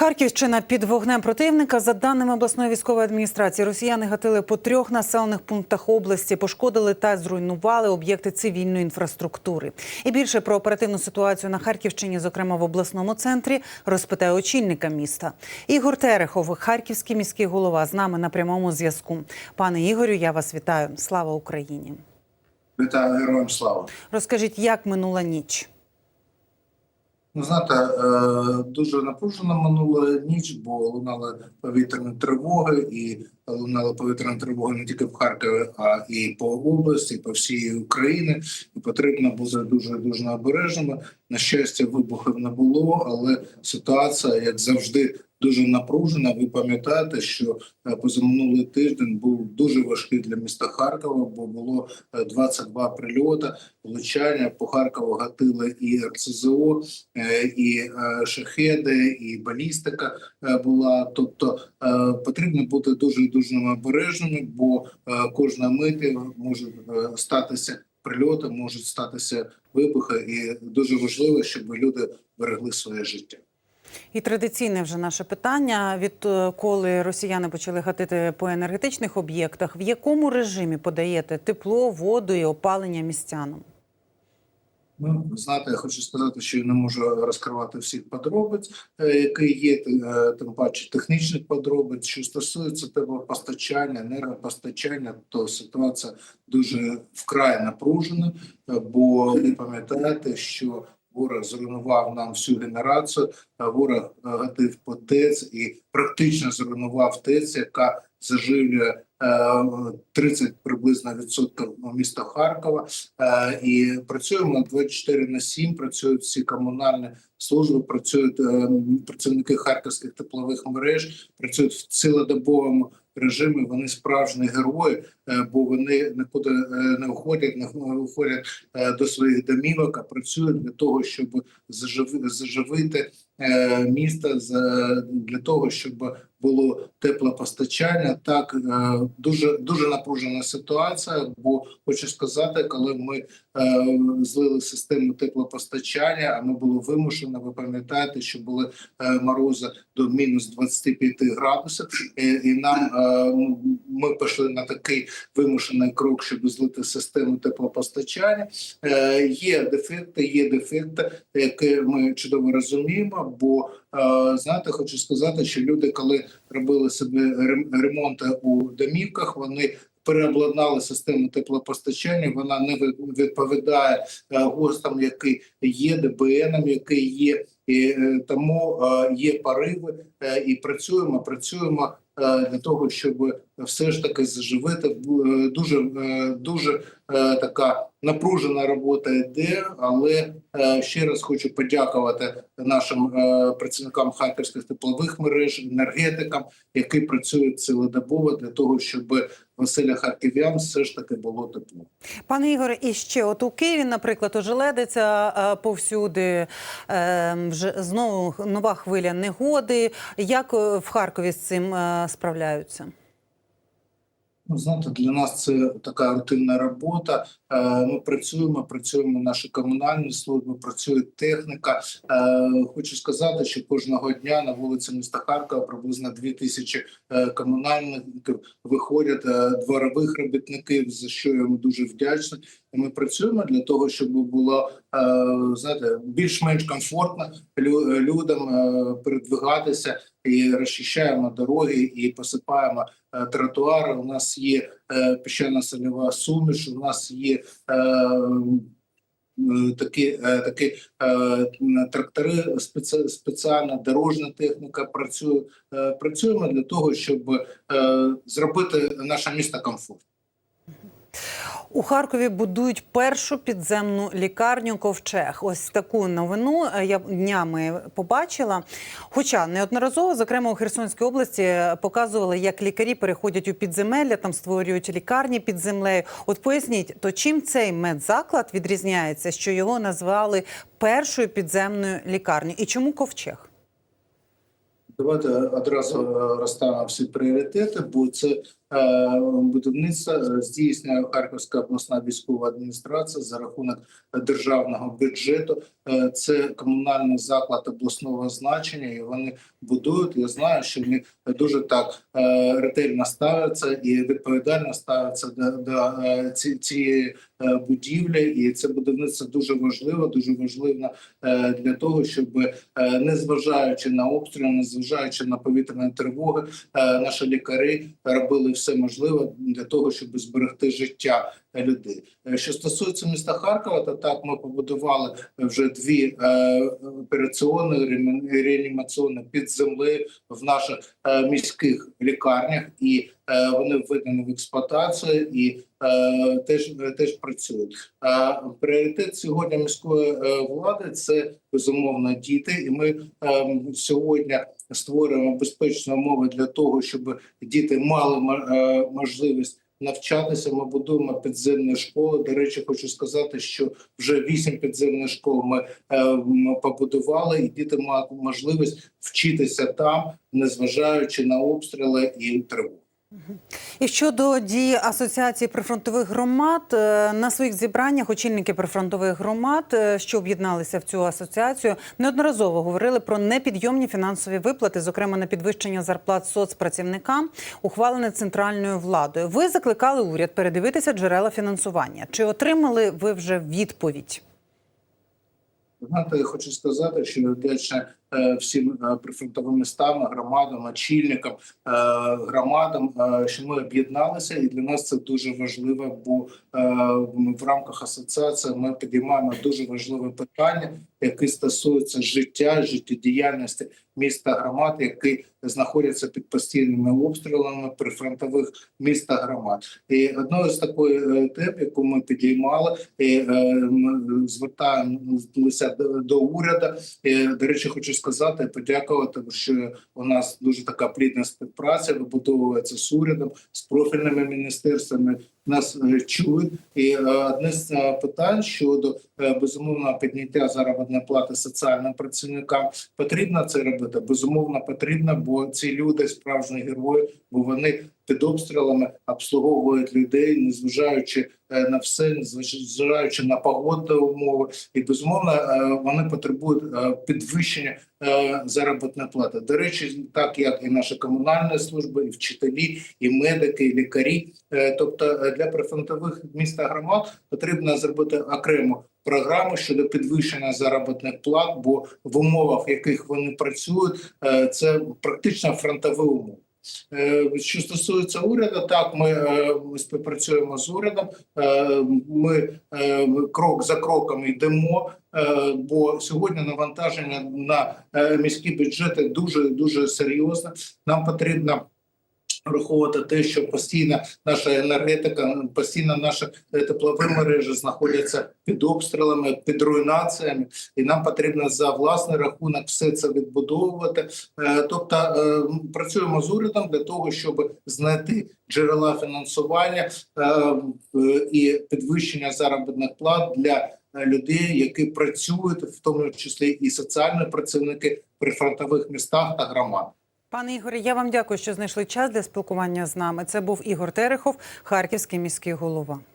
Харківщина під вогнем противника. За даними обласної військової адміністрації, росіяни гатили по трьох населених пунктах області, пошкодили та зруйнували об'єкти цивільної інфраструктури. І більше про оперативну ситуацію на Харківщині, зокрема в обласному центрі, розпитає очільника міста. Ігор Терехов, харківський міський голова, з нами на прямому зв'язку. Пане Ігорю, я вас вітаю. Слава Україні! Вітаю героям слава. Розкажіть, як минула ніч? Ну, знаєте, е, дуже напружена минула ніч, бо лунали повітряні тривоги, і лунала повітряна тривога не тільки в Харкові, а і по області, і по всій Україні. І потрібно бути дуже дуже обережними. На щастя, вибухів не було, але ситуація, як завжди, дуже напружена. Ви пам'ятаєте, що е, позаминулий тиждень був дуже важкий для міста Харкова, бо було е, 22 прильоти, влучання по Харкову гатили і РЦЗО, е, і е, шахеди, і балістика е, була. Тобто е, потрібно бути дуже дуже обережними, бо е, кожна миті може е, статися прильоти, можуть статися вибухи, і дуже важливо, щоб люди берегли своє життя. І традиційне вже наше питання: відколи росіяни почали гатити по енергетичних об'єктах, в якому режимі подаєте тепло, воду і опалення містянам? Ну, знаєте, я хочу сказати, що я не можу розкривати всіх подробиць, е, які є, е, тим паче технічних подробиць. Що стосується теплопостачання, енергопостачання, то ситуація дуже вкрай напружена, е, бо ви пам'ятаєте, що ворог зруйнував нам всю генерацію, ворог е, гатив по ТЕЦ і практично зруйнував ТЕЦ, яка заживлює е, 30 приблизно відсотків міста Харкова. Е, І працюємо 24 на 7, працюють всі комунальні служби, працюють е, працівники харківських теплових мереж, працюють в цілодобовому режимі. Вони справжні герої, е, бо вони нікуди е, не уходять, не уходять е, до своїх домівок, а працюють для того, щоб заживи- заживити місто з- для того, щоб було теплопостачання. Так дуже дуже напружена ситуація. Бо хочу сказати, коли ми злили систему теплопостачання, а ми були вимушені. Ви пам'ятаєте, що були е, морози до мінус 25 градусів, і, нам е, ми пішли на такий вимушений крок, щоб злити систему теплопостачання. Е, є дефекти, є дефекти, які ми чудово розуміємо. Бо е, знаєте, хочу сказати, що люди, коли робили собі рем- ремонти у домівках, вони переобладнали систему теплопостачання. Вона не відповідає е, ГОСТам, який є, ДБНам, який є. І е, тому е, є пориви, і працюємо. Працюємо для того, щоб все ж таки заживити. Дуже дуже така напружена робота йде, але ще раз хочу подякувати нашим працівникам харківських теплових мереж, енергетикам, які працюють цілодобово для того, щоб Василя Харків'ян все ж таки було тепло. Пане Ігоре, і ще от у Києві, наприклад, ожеледиться е, повсюди. е, Вже знову нова хвиля негоди. Як е, в Харкові з цим справляються? Ну, знаєте, для нас це така рутинна робота. Е, Ми працюємо, працюємо наші комунальні служби, працює техніка. Е, Хочу сказати, що кожного дня на вулиці міста Харкова приблизно 2 тисячі е, комунальників виходять дворових робітників, за що я дуже вдячний. Ми працюємо для того, щоб було знаєте, більш-менш комфортно лю- людям передвигатися і розчищаємо дороги і посипаємо тротуари. У нас є е, піщано-сольова суміш, у нас є е, такі, е, такі е, трактори спеці, спеціальна дорожня техніка працює. Працюємо для того, щоб зробити наше місто комфортним. У Харкові будують першу підземну лікарню Ковчег. Ось таку новину е, я днями побачила. Хоча неодноразово, зокрема у Херсонській області, показували, як лікарі переходять у підземелля, там створюють лікарні під землею. От поясніть, то чим цей медзаклад відрізняється, що його назвали першою підземною лікарнею, і чому ковчег? Давайте одразу е, розставимо всі пріоритети, бо це будівництва е, здійснює Харківська обласна військова адміністрація за рахунок державного бюджету. Е, Це комунальний заклад обласного значення, і вони будують. Я знаю, що вони дуже так е, ретельно ставляться і відповідально ставляться до, до ці- цієї будівлі, і це будівництво дуже важливо, дуже важливо для того, щоб е, незважаючи на обстріли, незважаючи на повітряні тривоги, наші лікарі робили все можливе для того, щоб зберегти життя людей. Е, Що стосується міста Харкова, то так ми побудували вже дві е, операційні реанімаційні під землею в наших е, міських лікарнях, і вони введені в експлуатацію і теж теж працюють. Пріоритет сьогодні міської влади це безумовно діти, і ми е, сьогодні створюємо безпечні умови для того, щоб діти мали мо- можливість. Навчатися ми будуємо підземні школи. До речі, хочу сказати, що вже вісім підземних школ ми е, ми побудували, і діти мають можливість вчитися там, незважаючи на обстріли і тривоги. І щодо дії асоціації прифронтових громад е, на своїх зібраннях очільники прифронтових громад, е, що об'єдналися в цю асоціацію, неодноразово говорили про непідйомні фінансові виплати, зокрема на підвищення зарплат соцпрацівникам, ухвалене центральною владою. Ви закликали уряд передивитися джерела фінансування. Чи отримали ви вже відповідь? Знаєте, я хочу сказати, що я е, всім е, прифронтовим містам, громадам, очільникам, е, громадам, е, що ми об'єдналися, і для нас це дуже важливо. Бо в рамках асоціації ми підіймаємо дуже важливе питання, яке стосується життя, життєдіяльності міста громад, які знаходяться під постійними обстрілами прифронтових міст та громад. І одною з такої тем, яку ми підіймали, і, звертаємося до, уряду. І, до речі, хочу сказати, подякувати, що у нас дуже така плідна співпраця вибудовується з урядом, з профільними міністерствами. Нас е, чують, і е, одне з е, питань щодо безумовного підняття заробітної плати соціальним працівникам. Потрібно це робити. Безумовно, потрібно, бо ці люди справжні герої, бо вони під обстрілами обслуговують людей, незважаючи на все, незважаючи на погодні умови, і безумовно вони потребують підвищення е, заробітної плати. До речі, так як і наші комунальні служби, і вчителі, і медики, і лікарі. Е, Тобто для прифронтових міст та громад потрібно зробити окрему програму щодо підвищення заробітних плат, бо в умовах, в яких вони працюють, е, це практично фронтові умови. Що стосується уряду, так ми, співпрацюємо з урядом. Ми крок за кроком йдемо. Е, Бо сьогодні навантаження на е, міські бюджети дуже дуже серйозне. Нам потрібно враховувати те, що постійно наша енергетика, постійно наші е, теплові мережі знаходяться під обстрілами, під руйнаціями, і нам потрібно за власний рахунок все це відбудовувати. Тобто працюємо з урядом для того, щоб знайти джерела фінансування і підвищення заробітних плат для людей, які працюють, в тому числі і соціальні працівники при фронтових містах та громадах. Пане Ігоре, я вам дякую, що знайшли час для спілкування з нами. Це був Ігор Терехов, харківський міський голова.